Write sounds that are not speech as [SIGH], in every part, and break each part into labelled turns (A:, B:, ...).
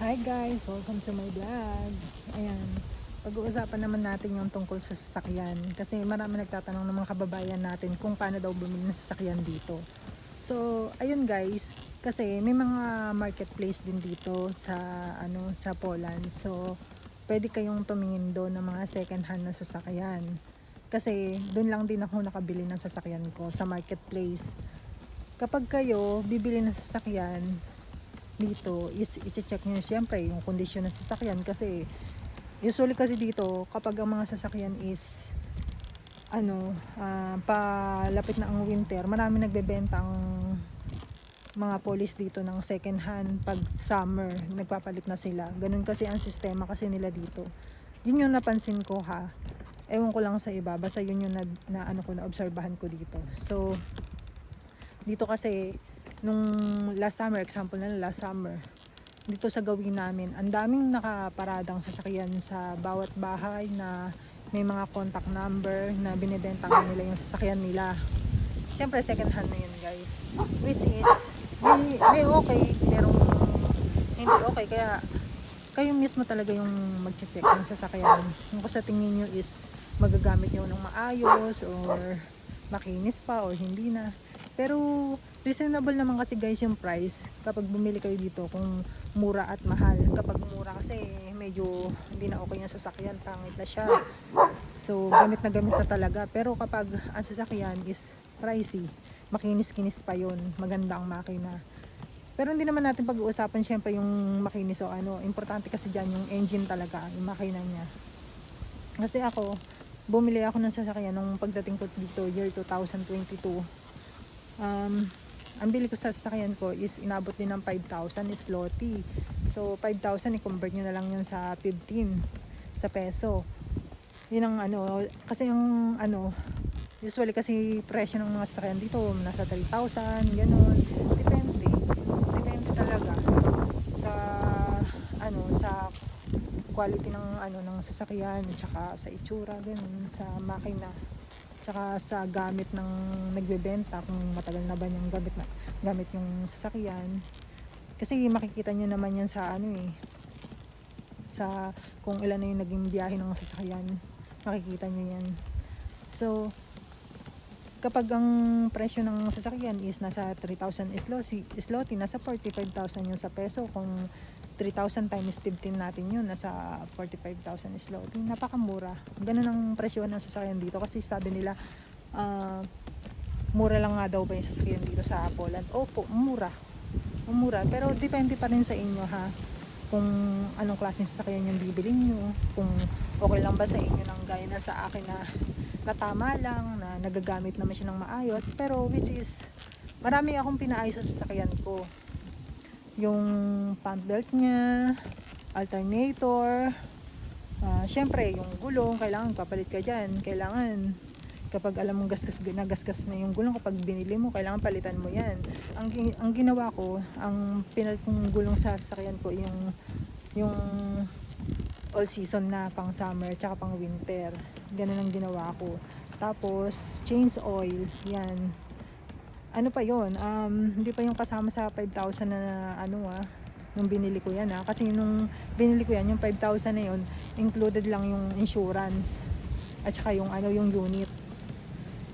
A: Hi guys, welcome to my vlog. Ayan, pag-uusapan naman natin yung tungkol sa sasakyan kasi marami nagtatanong ng mga kababayan natin kung paano daw bumili ng sasakyan dito. So, ayun guys, kasi may mga marketplace din dito sa ano sa Poland. So, pwede kayong tumingin doon ng mga second hand na sasakyan. Kasi doon lang din ako nakabili ng sasakyan ko sa marketplace. Kapag kayo bibili ng sasakyan, dito is i-check nyo siyempre yung kondisyon ng sasakyan kasi usually kasi dito kapag ang mga sasakyan is ano ah, palapit na ang winter marami nagbebenta ang mga police dito ng second hand pag summer nagpapalit na sila. Ganun kasi ang sistema kasi nila dito. Yun yung napansin ko ha. Ewan ko lang sa iba basta yun yung na, na ano ko na obserbahan ko dito. So dito kasi nung last summer, example na last summer, dito sa gawin namin, ang daming nakaparadang sasakyan sa bawat bahay na may mga contact number na binibenta nila yung sasakyan nila. Siyempre, second hand na yun guys. Which is, may, may okay, merong hindi okay. Kaya, kayo mismo talaga yung mag-check ng sasakyan. Kung sa tingin nyo is magagamit nyo ng maayos or makinis pa or hindi na. Pero reasonable naman kasi guys yung price kapag bumili kayo dito kung mura at mahal. Kapag mura kasi medyo hindi na okay yung sasakyan, pangit na siya. So gamit na gamit na talaga. Pero kapag ang sasakyan is pricey, makinis-kinis pa yon maganda ang makina. Pero hindi naman natin pag-uusapan syempre yung makinis o ano. Importante kasi dyan yung engine talaga, yung makina niya. Kasi ako, bumili ako ng sasakyan nung pagdating ko dito year 2022 um, ang bili ko sa sasakyan ko is inabot din ng 5,000 is loti. So 5,000 i-convert nyo na lang yun sa 15 sa peso. Yun ang ano, kasi yung ano, usually kasi presyo ng mga sasakyan dito nasa 3,000, ganun. Depende. Depende talaga sa ano, sa quality ng ano ng sasakyan, tsaka sa itsura, ganun, sa makina tsaka sa gamit ng nagbebenta kung matagal na ba niyang gamit na gamit yung sasakyan. Kasi makikita niyo naman yan sa ano eh. Sa kung ilan na yung naging biyahe ng sasakyan. Makikita niyo yan. So kapag ang presyo ng sasakyan is nasa 3,000 islosi, isloti nasa 45,000 yun sa peso. Kung 3,000 times 15 natin yun, nasa 45,000 zloty. Napakamura. Ganun ang presyo ng sasakyan dito kasi sabi nila, ah, mura lang nga daw ba yung sasakyan dito sa Poland. Opo, mura. Mura. Pero depende pa rin sa inyo ha. Kung anong klaseng sasakyan yung bibilin nyo. Kung okay lang ba sa inyo ng gaya na sa akin na, na tama lang, na nagagamit naman siya ng maayos. Pero which is, marami akong pinaayos sa sasakyan ko yung pump belt niya, alternator, uh, syempre yung gulong, kailangan kapalit ka dyan, kailangan kapag alam mong gasgas nagasgas na yung gulong kapag binili mo kailangan palitan mo yan. Ang, ang ginawa ko ang pinalit kong gulong sa sasakyan ko yung yung all season na pang summer tsaka pang winter. Ganun ang ginawa ko. Tapos change oil yan. Ano pa yon um, hindi pa yung kasama sa 5,000 na ano ah nung binili ko yan ah. Kasi nung binili ko yan yung 5,000 na yon included lang yung insurance. At saka yung ano yung unit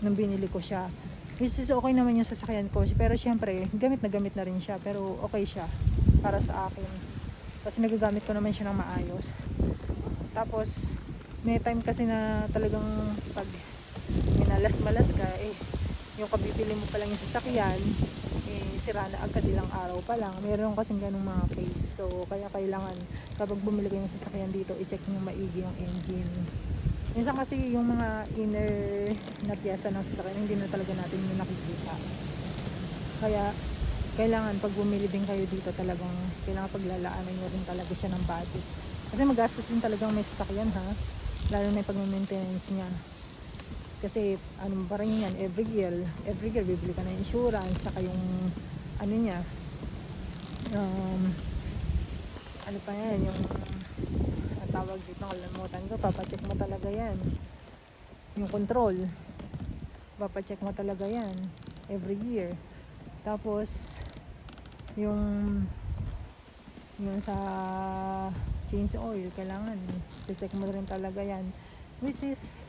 A: nung binili ko siya. Which is okay naman yung sasakyan ko. Pero syempre gamit na gamit na rin siya. Pero okay siya para sa akin. Kasi nagagamit ko naman siya ng maayos. Tapos may time kasi na talagang pag minalas-malas ka eh yung kabibili mo pa lang yung sasakyan eh, sira na agad ilang araw pa lang. Meron kasing ganung mga case. So kaya kailangan kapag bumili kayo ng sasakyan dito i-check nyo maigi yung engine minsan kasi yung mga inner na piyesa ng sasakyan hindi na talaga natin yung nakikita. Kaya kailangan pag bumili din kayo dito talagang kailangan paglalaanan nyo rin talaga siya ng budget. Kasi magastos din talagang may sasakyan ha? Lalo na yung pag-maintenance niya. Kasi ano pa rin yan? Every year every year bibili ka ng insurance saka yung ano niya um, ano pa yan yung tawag dito nakalimutan ko papacheck mo talaga yan yung control papacheck mo talaga yan every year tapos yung Yun sa change oil, kailangan check mo rin talaga yan. Which is,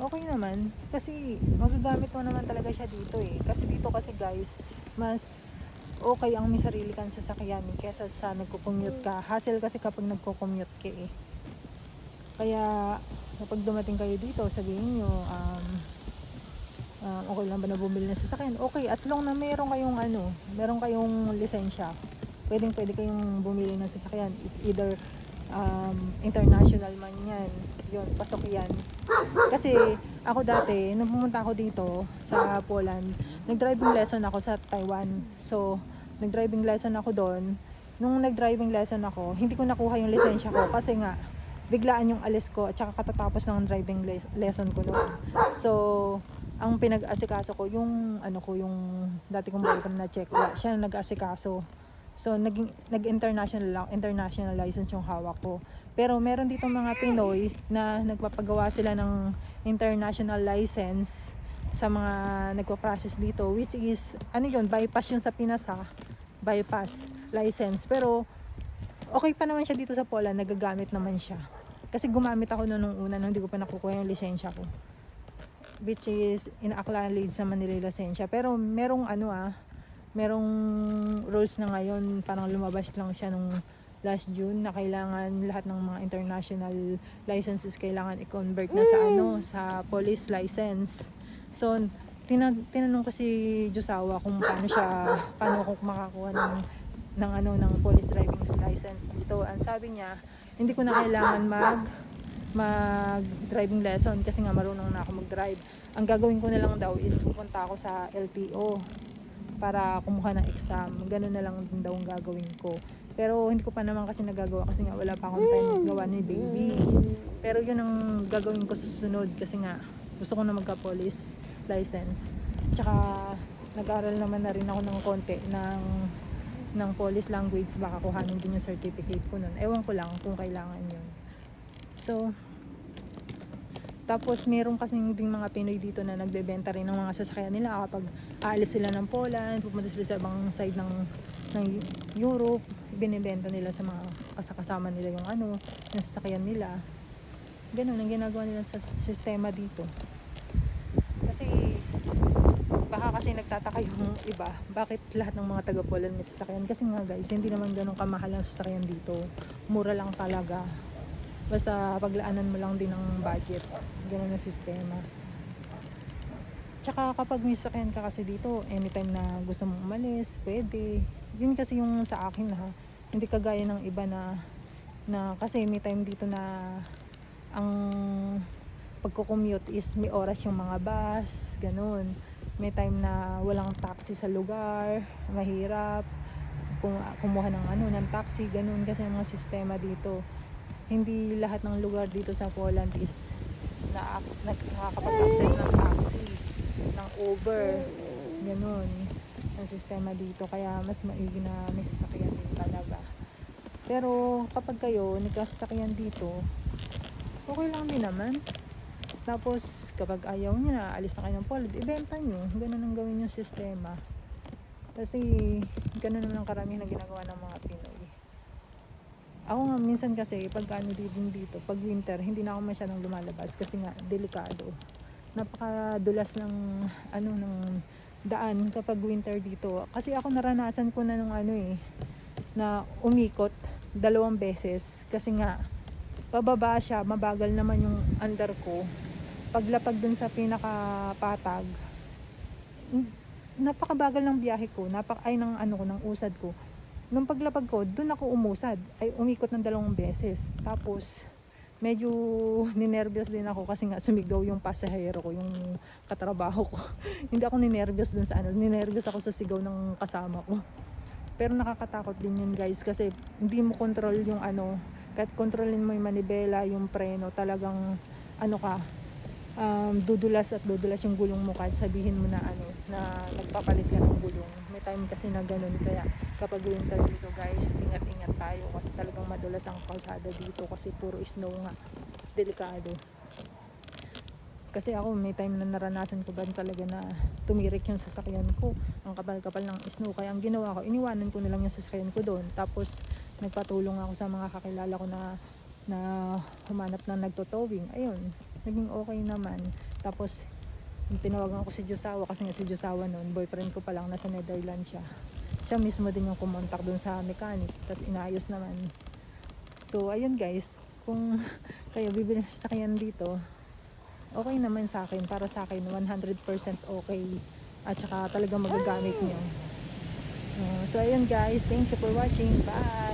A: okay naman. Kasi magagamit mo naman talaga siya dito eh. Kasi dito kasi guys, mas okay ang may sarili kang sasakyan kesa sa nagko-commute ka. Hassle kasi kapag nagko-commute ka eh. Kaya kapag dumating kayo dito, sabihin nyo, um, um, okay lang ba na bumili ng sasakyan? Okay, as long na meron kayong ano, meron kayong lisensya, pwedeng pwede kayong bumili ng sasakyan. Either um, international man yan, yun, pasok yan. Kasi ako dati, nung pumunta ako dito sa Poland, nag-driving lesson ako sa Taiwan. So, nag-driving lesson ako doon. Nung nag-driving lesson ako, hindi ko nakuha yung lisensya ko kasi nga, biglaan yung alis ko at saka katatapos ng driving les- lesson ko noon. So, ang pinag-asikaso ko, yung ano ko, yung dati kong boyfriend na check, wala, siya na nag-asikaso. So, naging, nag-international lang, international license yung hawak ko. Pero meron dito mga Pinoy na nagpapagawa sila ng international license sa mga nagpa-process dito, which is, ano yun, bypass yun sa Pinas ha, bypass license. Pero, okay pa naman siya dito sa Poland, nagagamit naman siya. Kasi gumamit ako noon nung una, nung hindi ko pa nakukuha yung lisensya ko. Which is, ina-acknowledge naman nila lisensya. Pero, merong ano ah, merong rules na ngayon, parang lumabas lang siya nung last June na kailangan lahat ng mga international licenses kailangan i-convert na sa ano sa police license. So tina- tinanong ko si Josawa kung paano siya paano ko makakuha ng ng ano ng police driving license dito. Ang sabi niya, hindi ko na kailangan mag mag driving lesson kasi nga marunong na ako mag-drive. Ang gagawin ko na lang daw is pupunta ako sa LTO para kumuha ng exam. Ganun na lang daw ang gagawin ko. Pero hindi ko pa naman kasi nagagawa kasi nga wala pa akong time gawa ni baby. Pero yun ang gagawin ko susunod kasi nga gusto ko na magka-police license. Tsaka nag-aral naman na rin ako ng konti ng ng police language baka kuhanin din yung certificate ko nun. Ewan ko lang kung kailangan yun. So, tapos meron kasing ding mga Pinoy dito na nagbebenta rin ng mga sasakyan nila kapag aalis sila ng Poland, pupunta sila sa ibang side ng ng Europe, binibenta nila sa mga kasakasama nila yung ano, yung sasakyan nila. Ganun ang ginagawa nila sa sistema dito. Kasi kasi nagtataka yung iba, bakit lahat ng mga taga Poland may sasakyan? Kasi nga guys, hindi naman ganun kamahal ang sasakyan dito. Mura lang talaga. Basta paglaanan mo lang din ng budget. Ganun ang sistema. Tsaka kapag may sasakyan ka kasi dito, anytime na gusto mong umalis, pwede. Yun kasi yung sa akin ha. Hindi kagaya ng iba na na kasi may time dito na ang pagko-commute is may oras yung mga bus, ganun. May time na walang taxi sa lugar, mahirap kung kumuha ng ano ng taxi, ganun kasi ang mga sistema dito. Hindi lahat ng lugar dito sa Poland is na nakakapag-access ng taxi, ng Uber, ganun ang sistema dito. Kaya mas maigi na may sasakyan din talaga. Pero kapag kayo nagkasasakyan dito, okay lang din naman. Tapos kapag ayaw niya na, alis na kayo ng Poland, ibenta nyo. Ganun ang gawin yung sistema. Kasi ganun naman ang karamihan na ginagawa ng mga Pinoy. Ako nga minsan kasi pag ano din dito, pag winter, hindi na ako masyadong lumalabas kasi nga delikado. Napakadulas ng ano ng daan kapag winter dito. Kasi ako naranasan ko na nung ano eh na umikot dalawang beses kasi nga pababa siya, mabagal naman yung under ko. Paglapag dun sa pinakapatag, napakabagal ng biyahe ko, napak ay ng ano ko, ng usad ko. Nung paglapag ko, dun ako umusad. Ay umikot ng dalawang beses. Tapos medyo ninervyos din ako kasi nga sumigaw yung pasahero ko, yung katrabaho ko. [LAUGHS] Hindi ako ninervyos dun sa ano, ninervyos ako sa sigaw ng kasama ko. Pero nakakatakot din yun guys kasi hindi mo control yung ano, kahit kontrolin mo yung manibela, yung preno, talagang ano ka, um, dudulas at dudulas yung gulong mo kahit sabihin mo na ano, na nagpapalit ka ng gulong. May time kasi na ganun kaya kapag winter dito guys, ingat-ingat tayo kasi talagang madulas ang kalsada dito kasi puro snow nga. Delikado. Kasi ako may time na naranasan ko ba talaga na tumirik yung sasakyan ko. Ang kapal-kapal ng snow. Kaya ang ginawa ko, iniwanan ko na lang yung sasakyan ko doon. Tapos nagpatulong ako sa mga kakilala ko na na humanap ng nagtotowing. Ayun, naging okay naman. Tapos, tinawagan ko si Josawa kasi nga si Josawa noon, boyfriend ko pa lang nasa Netherlands siya. Siya mismo din yung kumontak dun sa mechanic, tapos inayos naman. So, ayun guys, kung [LAUGHS] kayo bibili ng sasakyan dito, okay naman sa akin. Para sa akin, 100% okay. At saka talagang magagamit nyo. Uh, so, ayun guys, thank you for watching. Bye!